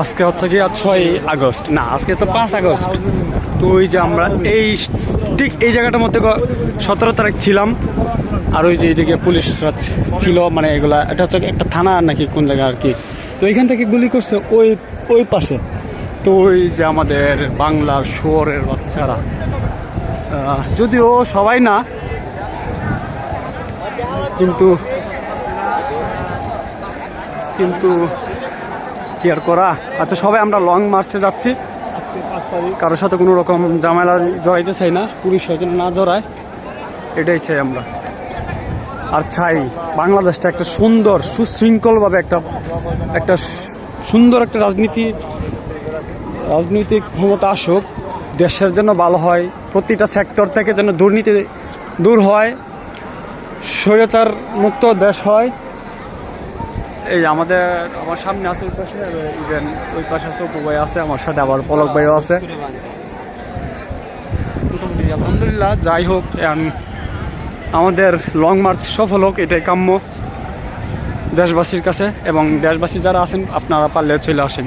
আজকে হচ্ছে কি ছয় আগস্ট। না, আজকে তো পাঁচ আগস্ট। তো ওই যে আমরা এই ঠিক এই জায়গাটার মধ্যে সতেরো তারিখ ছিলাম, আর ওই যে এইদিকে পুলিশ ছিল মানে এগুলা, এটা হচ্ছে একটা থানা নাকি কোন জায়গা আর কি। তো এখান থেকে গুলি করছে ওই ওই পাশে। তো ওই যে আমাদের বাংলার শোরের বাচ্চারা। যদিও সবাই না, কিন্তু কিন্তু কি আর করা। আচ্ছা সবাই, আমরা লং মার্চে যাচ্ছি। কারোর সাথে কোনো রকম জামেলা জড়াইতে চাই না, পুলিশ যেন না জড়ায়। এটাই চাই আমরা। আর চাই বাংলাদেশটা একটা সুন্দর, সুশৃঙ্খলভাবে একটা একটা সুন্দর একটা রাজনীতি, রাজনৈতিক ক্ষমতা আসুক, দেশের জন্য ভালো হয়, প্রতিটা সেক্টর থেকে যেন দুর্নীতি দূর হয়, স্বৈরাচার মুক্ত দেশ হয় এই আমাদের, আমার সামনে আছে ওই পাশে ইভেন ওই পাশে অপু ভাই আছে, আমার সাথে আবার পলক ভাইও আছে। আলহামদুলিল্লাহ, যাই হোক আমাদের লং মার্চ সফল হোক, এটাই কাম্য দেশবাসীর কাছে, এবং দেশবাসী যারা আছেন, আপনারা পারলে চলে আসেন।